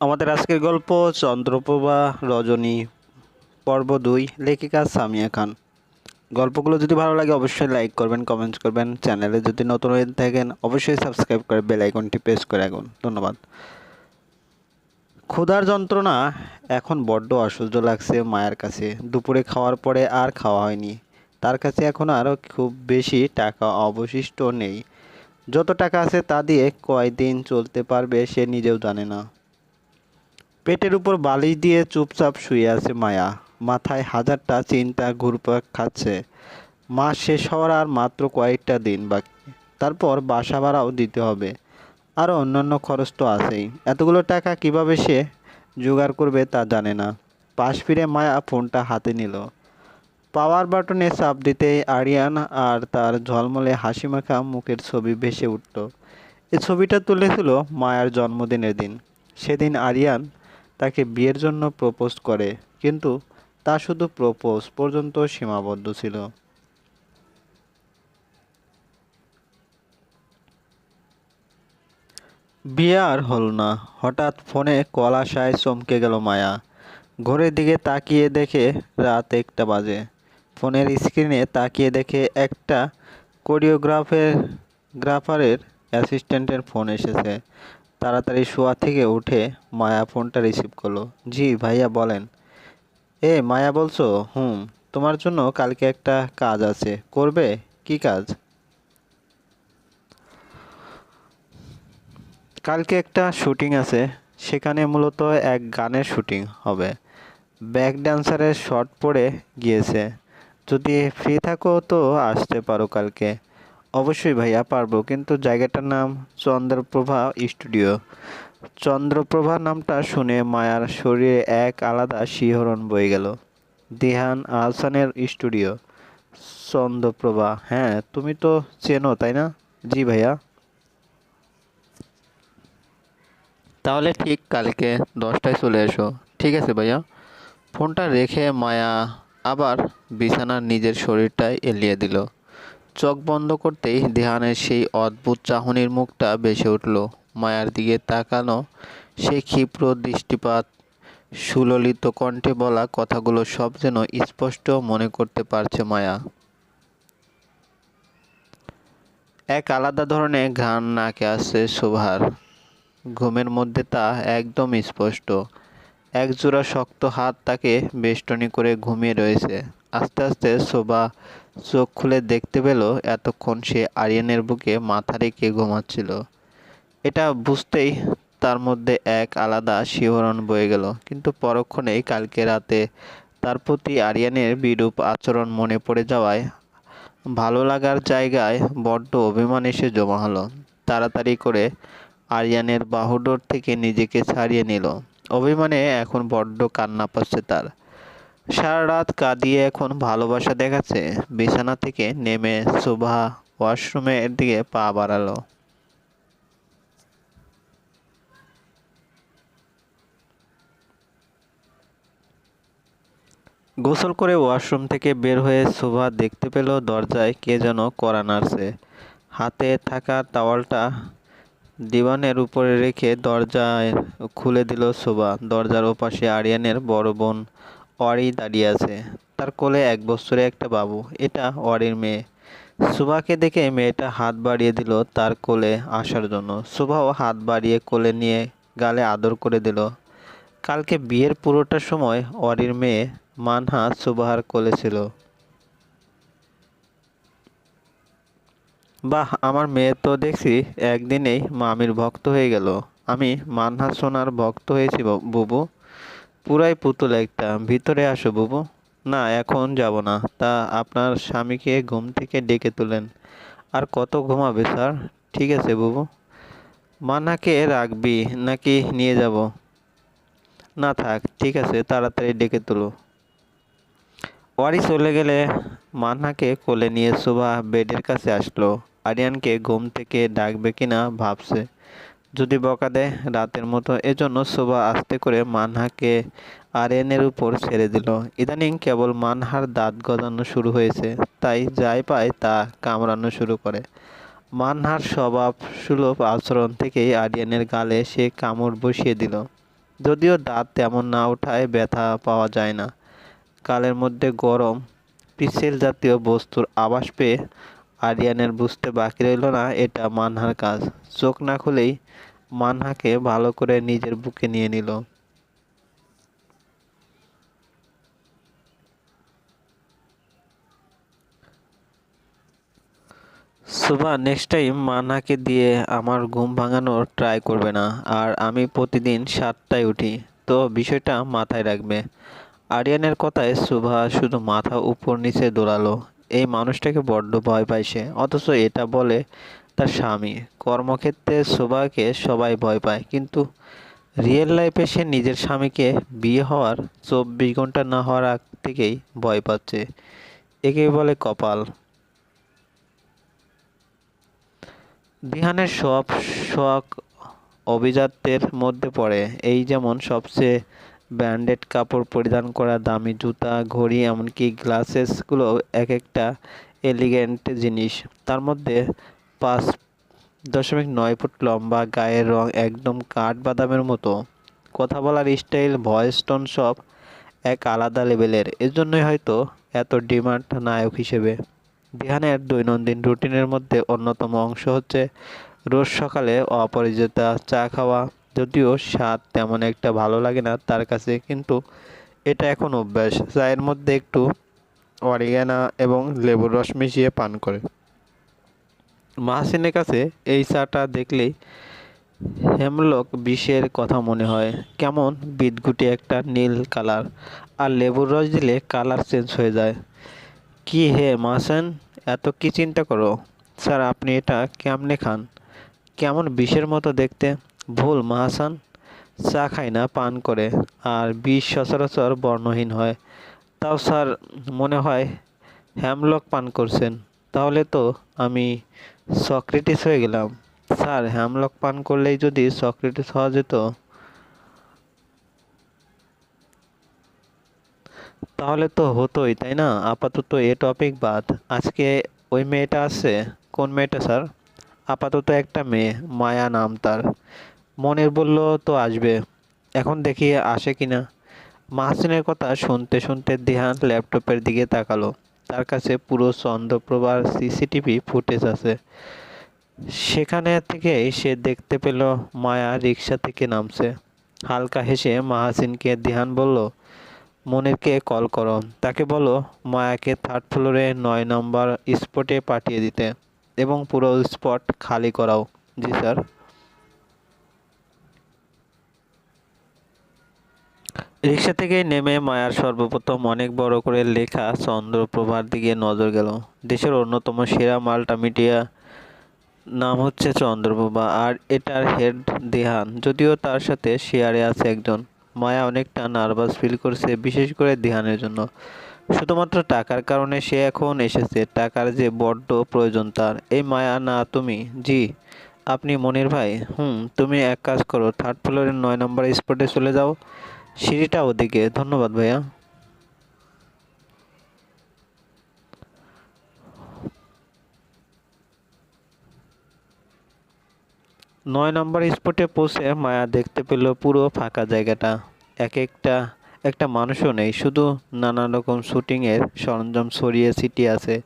আমাদের আজকের গল্প চন্দ্রপ্রভা রজনী, পর্ব দুই, লেখিকা সামিয়া খান। গল্পগুলো যদি ভালো লাগে অবশ্যই লাইক করবেন, কমেন্টস করবেন। চ্যানেলে যদি নতুন হয়ে থাকেন, অবশ্যই সাবস্ক্রাইব করে বেল আইকনটি প্রেস করে রাখুন। ধন্যবাদ। ক্ষুধার যন্ত্রণা এখন বড্ড অসহ্য লাগছে মায়ের কাছে। দুপুরে খাওয়ার পরে আর খাওয়া হয়নি। তার কাছে এখন আরও খুব বেশি টাকা অবশিষ্ট নেই। যত টাকা আছে তা দিয়ে কয়দিন চলতে পারবে সে নিজেও জানে না। পেটের উপর বালিশ দিয়ে চুপচাপ শুয়ে আছে মায়া। মাথায় হাজারটা চিন্তা ঘুরপাক খাচ্ছে। মাস শেষ হওয়ার আর মাত্র কয়েকটা দিন বাকি। তারপর বাসা ভাড়াও দিতে হবে। আরও অন্যান্য খরচ তো আছেই। এতগুলো টাকা কীভাবে সে জোগাড় করবে তা জানে না। পাশ ফিরে মায়া ফোনটা হাতে নিল। পাওয়ার বাটনে চাপ দিতেই আরিয়ান আর তার ঝলমলে হাসিমাখা মুখের ছবি ভেসে উঠল। এই ছবিটা তুলেছিল মায়ার জন্মদিনের দিন। সেদিন আরিয়ান তাকে বিয়ের জন্য প্রপোজ করে, কিন্তু তা শুধু প্রপোজ পর্যন্ত সীমাবদ্ধ ছিল। বিয়ে আর হল না। হঠাৎ ফোনে কল আসায় চমকে গেল মায়া। ঘড়ির দিকে তাকিয়ে দেখে রাত একটা বাজে। ফোনের স্ক্রিনে তাকিয়ে দেখে একটা কোরিওগ্রাফের, গ্রাফারের অ্যাসিস্ট্যান্টের ফোন এসেছে। তাড়াতাড়ি শোয়া থেকে উঠে মায়া ফোনটা রিসিভ করল। জি, ভাইয়া, বলেন। এ, মায়া বলছো? হুম, তোমার জন্য কালকে একটা কাজ আছে। করবে? কি কাজ? কালকে একটা শুটিং আছে। সেখানে মূলত এক গানের শুটিং হবে। ব্যাক ড্যান্সারের শট পড়ে গিয়েছে। যদি ফ্রি থাকো তো আসতে পারো কালকে। অবশ্যই ভাইয়া পারব, কিন্তু জায়গাটার নাম চন্দ্রপ্রভা স্টুডিও। চন্দ্রপ্রভা নামটা শুনে মায়ার শরীরে এক আলাদা শিহরণ বয়ে গেল। দিহান আহসানের স্টুডিও। চন্দ্রপ্রভা হ্যাঁ তুমি তো চেনো, তাই না? জি ভাইয়া। তাহলে ঠিক কালকে দশটায় চলে এসো, ঠিক আছে ভাইয়া? ফোনটা রেখে মায়া আবার বিছানার নিজের শরীরটাই এলিয়ে দিল। চোখ বন্ধ করতেই ধ্যানের সেই অদ্ভুত চাহনির মুখটা বেসে উঠল। মায়ার দিকে তাকানো সেই ক্ষিপ্র দৃষ্টিপাত, সুললিত কণ্ঠে বলা কথাগুলো সব যেন স্পষ্ট মনে করতে পারছে মায়া। এক আলাদা ধরনের ঘান নাকে আসছে শোভার। ঘুমের মধ্যে তা একদম স্পষ্ট। একজোড়া শক্ত হাত তাকে বেষ্টনী করে ঘুমিয়ে রয়েছে। আস্তে আস্তে শোভা চোখ খুলে দেখতে পেল এতক্ষণ সে আরিয়ানের বুকে মাথা রেখে ঘুমাচ্ছিল। এটা বুঝতেই তার মধ্যে এক আলাদা শিহরণ বয়ে গেল। কিন্তু পরক্ষণেই কালকে রাতে তার প্রতি আরিয়ানের বিরূপ আচরণ মনে পড়ে যাওয়ায় ভালো লাগার জায়গায় বড্ড অভিমান এসে জমা হলো। তাড়াতাড়ি করে আরিয়ানের বাহুডোর থেকে নিজেকে ছাড়িয়ে নিল। অভিমানে এখন বড্ড কান্না পাচ্ছে তার। সারা রাত কাঁদিয়ে এখন ভালোবাসা দেখাচ্ছে। বিছানা থেকে নেমে শোভা ওয়াশরুমের দিকে পা বাড়ালো। গোসল করে ওয়াশরুম থেকে বের হয়ে শোভা দেখতে পেল দরজায় কে যেন কড়া নাড়ছে। হাতে থাকা টাওয়ালটা দিওয়ানের উপরে রেখে দরজায় খুলে দিল শোভা দরজার ওপাশে আরিয়ানের বড় বোন অরি দাঁড়িয়ে আছে। তার কোলে এক বছরে একটা বাবু, এটা অরির মেয়ে। শোভাকে দেখে মেয়েটা হাত বাড়িয়ে দিল তার কোলে আসার জন্য। শোভাও হাত বাড়িয়ে কোলে নিয়ে গালে আদর করে দিল। কালকে বিয়ের পুরোটা সময় অরির মেয়ে মানহা সুবাহার কোলে ছিল। বাহ, আমার মেয়ে তো দেখছি একদিনেই মামির ভক্ত হয়ে গেল। আমি মানহা সোনার ভক্ত হয়েছি বুবু। পুরাই পুতুল একটা। ভিতরে আসো বুবু। না, এখন যাব না। তা আপনার স্বামীকে ঘুম থেকে ডেকে তুলেন। আর কত ঘুমাবে, স্যার? ঠিক আছে, বুবু। মানহাকে রাখবি, নাকি নিয়ে যাব? না থাক, ঠিক আছে, তাড়াতাড়ি ডেকে তুলো। ওয়ারি চলে গেলে মান্নাকে কোলে নিয়ে শোভা বেডের কাছে আসলো। আরিয়ানকে ঘুম থেকে ডাকবে কিনা ভাবছে। যদি বকা দেয় রাতের মতো, এজন্য শোভা আস্তে করে মানহাকে আরিয়ানের উপর ছেড়ে দিল। ইদানিং কেবল মানহার দাঁত গজানো শুরু হয়েছে, তাই যাই পায় তা কামড়ানো শুরু করে। মানহার স্বভাব সুলভ আচরণ থেকেই আরিয়ানের গালে সে কামড় বসিয়ে দিল। যদিও দাঁত তেমন না ওঠায় ব্যথা পাওয়া যায় না। কালের মধ্যে গরম পিসেল জাতীয় বস্তুর আভাস পেয়ে আরিয়ানের বুঝতে বাকি রইল না, এটা মানহার কাজ। চোখ না খুলেই মানহাকে ভালো করে নিজের বুকে নিয়ে নিল। সুভা নেক্সট টাইম মানহাকে দিয়ে আমার ঘুম ভাঙানোর ট্রাই করবে না, আর আমি প্রতিদিন সাতটায় উঠি। তো বিষয়টা মাথায় রাখবে। আরিয়ানের কথায় সুভা শুধু মাথা উপর নিচে দৌড়ালো। এই মানুষটাকে বড্ড ভয় পায় সে। অথচ এটা বলে তার স্বামী। কর্মক্ষেত্রে সুভাকে সবাই ভয় পায়, কিন্তু রিয়েল লাইফে সে নিজের স্বামীকে বিয়ে হওয়ার চব্বিশ ঘণ্টা না হওয়ার আগ থেকেই ভয় পাচ্ছে। একেই বলে কপাল। দিহানের সব শখ অভিজাত্যের মধ্যে পড়ে। এই যেমন সবচেয়ে ব্র্যান্ডেড কাপড় পরিধান করা, দামি জুতা, ঘড়ি, এমনকি গ্লাসেসগুলো এক একটা এলিগেন্ট জিনিস। তার মধ্যে পাঁচ দশমিক নয় ফুট লম্বা, গায়ের রং একদম কাঠ বাদামের মতো। কথা বলার স্টাইল, ভয়েস টোন সব এক আলাদা লেভেলের। এর জন্যই হয়তো এত ডিমান্ড নায়ক হিসেবে। দিহানের দৈনন্দিন রুটিনের মধ্যে অন্যতম অংশ হচ্ছে রোজ সকালে অপরিচিতা চা খাওয়া যদিও স্বাদ তেমন একটা ভালো লাগে না তার কাছে, কিন্তু এটা এখন অভ্যাস চায়ের মধ্যে একটু অরিগানা এবং লেবুর রস মিশিয়ে পান করে। মাহসিনের কাছে এই চাটা দেখলেই হেমলক বিষের কথা মনে হয়। কেমন বিদগুটি একটা নীল কালার। আর লেবুর রস দিলে কালার চেঞ্জ হয়ে যায়। কি হে মাহসেন, এত কি চিন্তা করো? স্যার, আপনি এটা কেমনে খান? কেমন বিষের মতো দেখতে? ভুল, মাহাসান। চা খায় না, পান করে। আর বিষ সচরাচর বর্ণহীন হয়। তাও স্যার মনে হয় হ্যামলক পান করছেন। তাহলে তো আমি সক্রেটিস হয়ে গেলাম। স্যার হ্যামলক পান করলেই যদি সক্রেটিস হওয়া যেত, তাহলে তো হতোই, তাই না? আপাতত এ টপিক বাদ। আজকে ওই মেয়েটা আছে? কোন মেয়েটা, স্যার? আপাতত একটা মেয়ে, মায়া নাম তার। মনের বলল, তো আসবে। এখন দেখি আসে কি না মাহসিনের কথা শুনতে শুনতে দিহান ল্যাপটপের দিকে তাকালো। তার কাছে পুরো চন্দ্রপ্রভার সিসিটিভি ফুটেজ আছে। সেখানে থেকে সে দেখতে পেল, মায়া রিক্সা থেকে নামছে। হালকা হেসে মাহাসিনকে দিহান বলল, মনিরকে কল করো। তাকে বলো মায়াকে থার্ড ফ্লোরে নয় নম্বর স্পটে পাঠিয়ে দিতে এবং পুরো স্পট খালি করাও। জি স্যার। রিক্সা থেকে নেমে মায়ার সর্বপ্রথম অনেক বড় করে লেখা চন্দ্রপ্রভার দিকে নজর গেল। দেশের অন্যতম সেরা মাল্টা মিডিয়া নাম হচ্ছে চন্দ্রপ্রভা আর এটার হেড দেহান। যদিও তার সাথে শেয়ারে আছে একজন। মায়া অনেকটা নার্ভাস ফিল করছে, বিশেষ করে দেহানের জন্য। শুধুমাত্র টাকার কারণে সে এখন এসেছে, টাকার যে বড্ড প্রয়োজন তার। এই মায়া, না তুমি? জি। আপনি মনির ভাই? হুম, তুমি এক কাজ করো, থার্ড ফ্লোরের নয় নম্বর স্পটে চলে যাও। সিঁড়িটা ওদিকে। ধন্যবাদ ভাইয়া। নয় নম্বর স্পটে পৌঁছে মায়া দেখতে পেল পুরো ফাঁকা জায়গাটা। এক একটা একটা মানুষও নেই, শুধু নানা রকম শুটিংয়ের সরঞ্জাম ছড়িয়ে ছিটিয়ে আছে।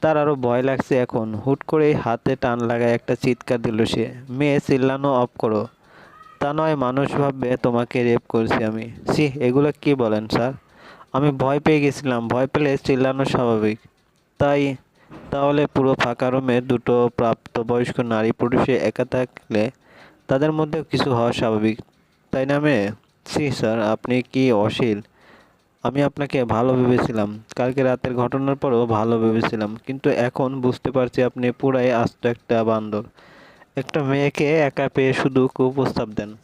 তার আরও ভয় লাগছে এখন। হুট করেই হাতে টান লাগায় একটা চিৎকার দিল সে। মেয়ে চিল্লানো অফ করো। তা নয়, মানুষ ভাববে, তোমাকে রেপ করছি আমি। সি এগুলো কি বলেন, স্যার? আমি ভয় পেয়ে গেছিলাম, ভয় পেলে চিল্লানো স্বাভাবিক। তাই, তাহলে পুরো ফাঁকা রুমে দুটো প্রাপ্তবয়স্ক নারী পুরুষে একা থাকলে তাদের মধ্যে কিছু হওয়া স্বাভাবিক, তাই না, মেয়ে? সি স্যার, আপনি কি অশীল আমি আপনাকে ভালো ভেবেছিলাম, কালকে রাতের ঘটনার পরেও ভালো ভেবেছিলাম, কিন্তু এখন বুঝতে পারছি আপনি পুরাই আস্ত একটা বান্দর। একটা মেয়েকে একা পেয়ে শুধু কুপ্রস্তাব দেন।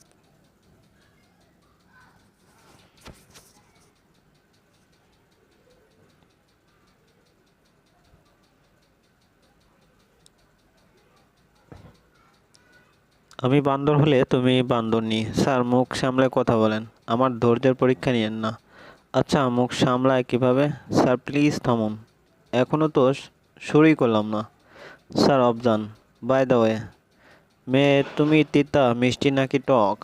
আমি বান্দর হলে তুমি বান্দরনি। স্যার, মুখ সামলে কথা বলেন। আমার ধৈর্যের পরীক্ষা নিয়েন না। আচ্ছা মুখ সামলায় কীভাবে? স্যার, প্লিজ থামুন। এখনও তো শুরুই করলাম না। স্যার, অবজান। By the way. মেয়ে তুমি তিতা, মিষ্টি নাকি টক?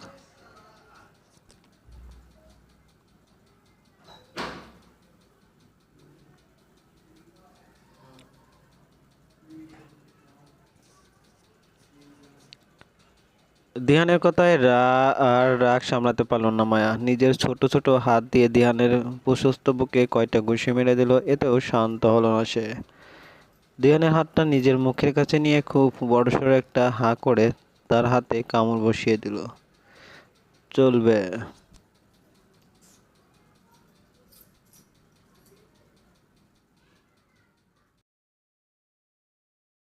দিহানের কথায় রা, আর রাগ সামলাতে পারল না মায়া। নিজের ছোট ছোট হাত দিয়ে দিহানের প্রশস্ত বুকে কয়টা ঘুষি মেরে দিল, এতেও শান্ত হলো না সে। দিহানের হাতটা নিজের মুখের কাছে নিয়ে খুব বড়সড় একটা হাঁ করে তার হাতে কামড় বসিয়ে দিল। চলবে।